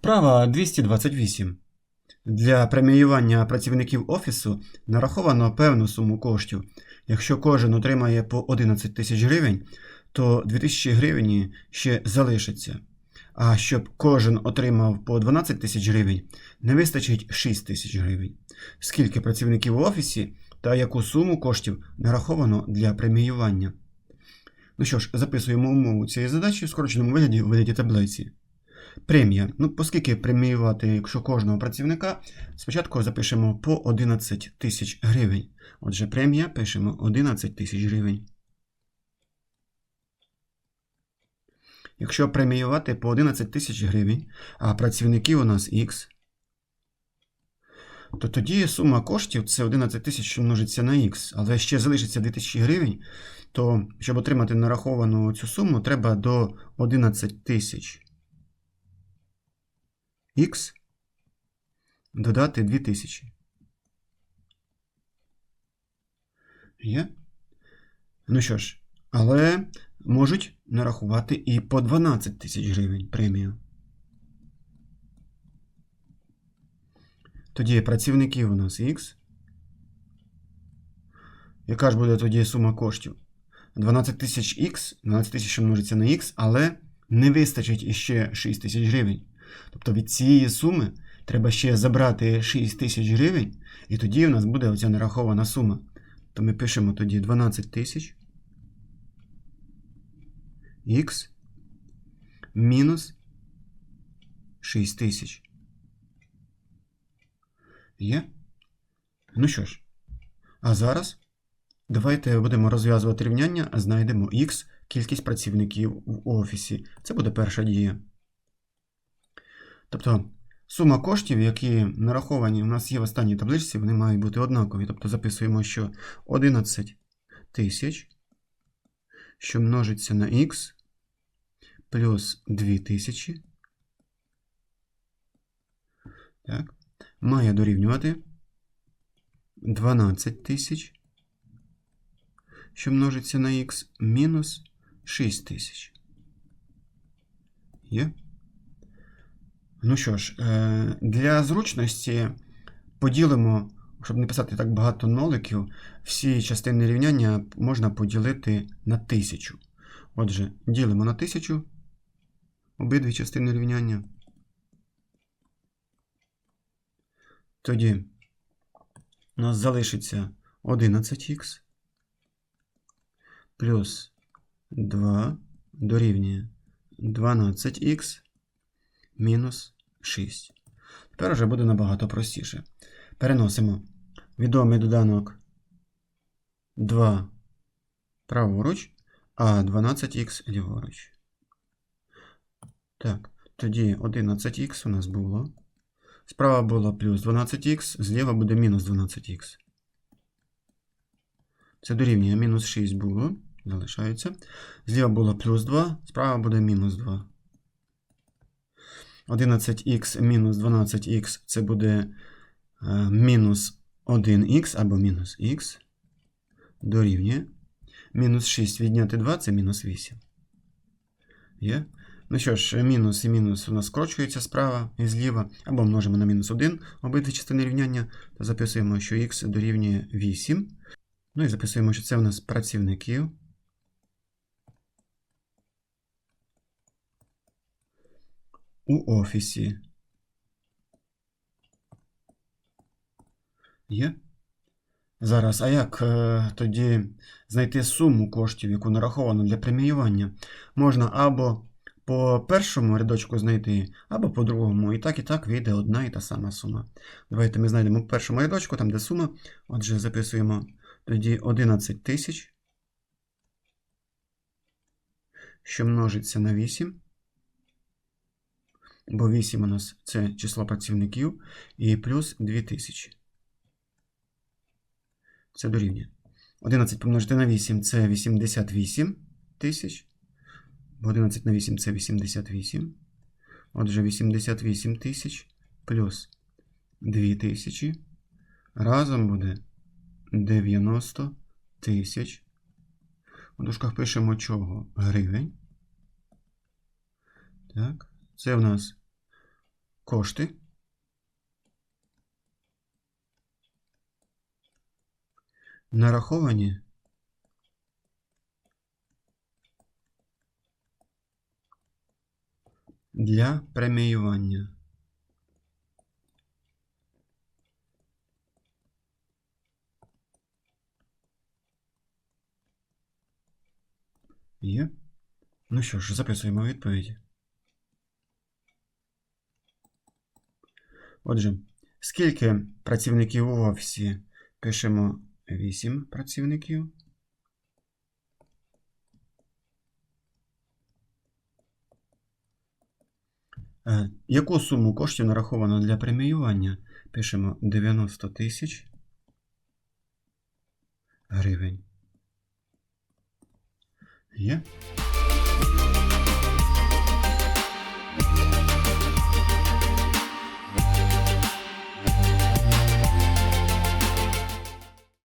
Вправа 228. Для преміювання працівників офісу нараховано певну суму коштів. Якщо кожен отримає по 11 тисяч гривень, то 2000 гривень ще залишиться. А щоб кожен отримав по 12 тисяч гривень, не вистачить 6 тисяч гривень. Скільки працівників в офісі та яку суму коштів нараховано для преміювання? Ну що ж, записуємо умову цієї задачі в скороченому вигляді у вигляді таблиці. Премія. Ну, оскільки преміювати, якщо кожного працівника, спочатку запишемо по 11 тисяч гривень. Отже, премія пишемо 11 тисяч гривень. Якщо преміювати по 11 тисяч гривень, а працівників у нас Х, то тоді сума коштів це 11 тисяч, множиться на Х, але ще залишиться 2000 гривень, то щоб отримати нараховану цю суму, треба до 11 тисяч Х додати 2000. Є? Ну що ж, але можуть нарахувати і по 12 тисяч гривень премію. Тоді працівників у нас Х. Яка ж буде тоді сума коштів? 12 тисяч Х, 12 тисяч множиться на Х, але не вистачить іще 6 тисяч гривень. Тобто від цієї суми треба ще забрати 6 тисяч гривень, і тоді в нас буде оця нарахована сума. То ми пишемо тоді 12 тисяч х мінус 6 тисяч. Є? Ну що ж, а зараз давайте будемо розв'язувати рівняння, знайдемо х кількість працівників в офісі. Це буде перша дія. Тобто сума коштів, які нараховані у нас є в останній табличці, вони мають бути однакові. Тобто записуємо, що 11 тисяч, що множиться на х, плюс 2000, так, має дорівнювати 12 тисяч, що множиться на х, мінус 6 тисяч. Є? Ну що ж, е, для зручності поділимо, щоб не писати так багато ноликів, всі частини рівняння можна поділити на тисячу. Отже, ділимо на тисячу обидві частини рівняння. Тоді у нас залишиться 11х плюс 2 дорівнює 12х мінус 6. Тепер вже буде набагато простіше. Переносимо відомий доданок 2 праворуч, а 12х ліворуч. Так, тоді 11х у нас було. Справа було плюс 12х, зліва буде мінус 12х. Це дорівнює мінус 6 було, залишається. Зліва було плюс 2, справа буде мінус 2. 11х мінус 12х це буде е, мінус 1х або мінус х. Дорівнює. Мінус 6 відняти 2 це мінус 8. Є? Ну що ж, мінус і мінус у нас скорочується справа і зліва, або множимо на мінус 1 обидві частини рівняння, та записуємо, що х дорівнює 8. Ну і записуємо, що це у нас працівників. У офісі. Є? Зараз, а як е, тоді знайти суму коштів, яку нараховано для преміювання? Можна або по першому рядочку знайти, або по другому. І так, і так вийде одна і та сама сума. Давайте ми знайдемо в першому рядочку, там де сума. Отже, записуємо тоді 11 тисяч, що множиться на 8. Бо 8 у нас це число працівників, і плюс 2000. Це дорівнює. 11 помножити на 8 це 88 тисяч. Бо 11 на 8 це 88. Отже, 88 тисяч плюс 2000. Разом буде 90 тисяч. У дужках пишемо чого? Гривень. Так. Це в нас кошти нараховані для преміювання. Є. Ну що ж, записуємо відповіді. Отже, скільки працівників у офісі? Пишемо 8 працівників. Е, Яку суму коштів нараховано для преміювання? Пишемо 90 тисяч гривень. Є?